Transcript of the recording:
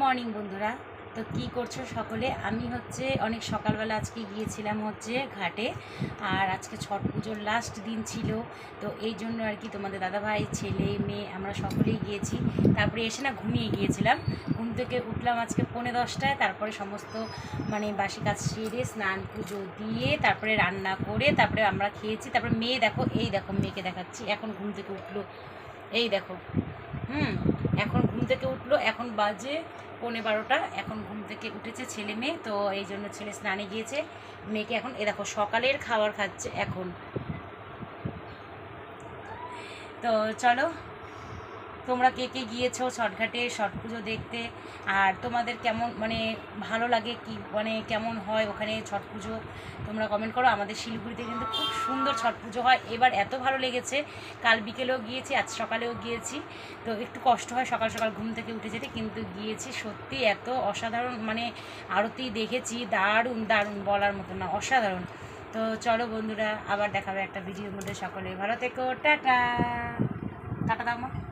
Morning বন্ধুরা। তো কি করছ সকলে? আমি হচ্ছে অনেক সকালবেলা আজকে গিয়েছিলাম হচ্ছে ঘাটে, আর আজকে ছট পুজোর লাস্ট দিন ছিল। তো এই জন্য আর কি তোমাদের দাদাভাই, ছেলে, মেয়ে, আমরা সকলেই গিয়েছি। তারপরে এসে না ঘুমিয়ে গিয়েছিলাম। ঘুম থেকে উঠলাম আজকে পৌনে দশটায়, তারপরে সমস্ত মানে বাসি কাজ সেরে, স্নান পুজো দিয়ে, তারপরে রান্না করে, তারপরে আমরা খেয়েছি। তারপরে মেয়ে দেখো, এই দেখো মেয়েকে দেখাচ্ছি। এখন ঘুম থেকে উঠল। এই দেখো। হুম, এখন ঘুম থেকে উঠল। এখন বাজে পৌনে বারোটা। এখন ঘুম থেকে উঠেছে ছেলে মেয়ে, তো এই জন্য ছেলে স্নানে গিয়েছে। মেয়েকে এখন, এ দেখো, সকালের খাবার খাচ্ছে এখন। তো চলো তোমরা কে কে গিয়েছো ছটঘাটে ছট পুজো দেখতে? আর তোমাদের কেমন মানে ভালো লাগে কি? মানে কেমন হয় ওখানে ছট পুজো? তোমরা কমেন্ট করো। আমাদের শিলিগুড়িতে কিন্তু খুব সুন্দর ছট পুজো হয়। এবার এত ভালো লেগেছে। কাল বিকেলেও গিয়েছি, আজ সকালেও গিয়েছি। তো একটু কষ্ট হয় সকাল সকাল ঘুম থেকে উঠে যেতে, কিন্তু গিয়েছি সত্যি এত অসাধারণ মানে আরতি দেখেছি, দারুণ দারুণ বলার মতো না, অসাধারণ। তো চলো বন্ধুরা, আবার দেখাবে একটা ভিডিওর মধ্যে সকলে। ভালো থেকো, টাটা। টাটা দাও মা।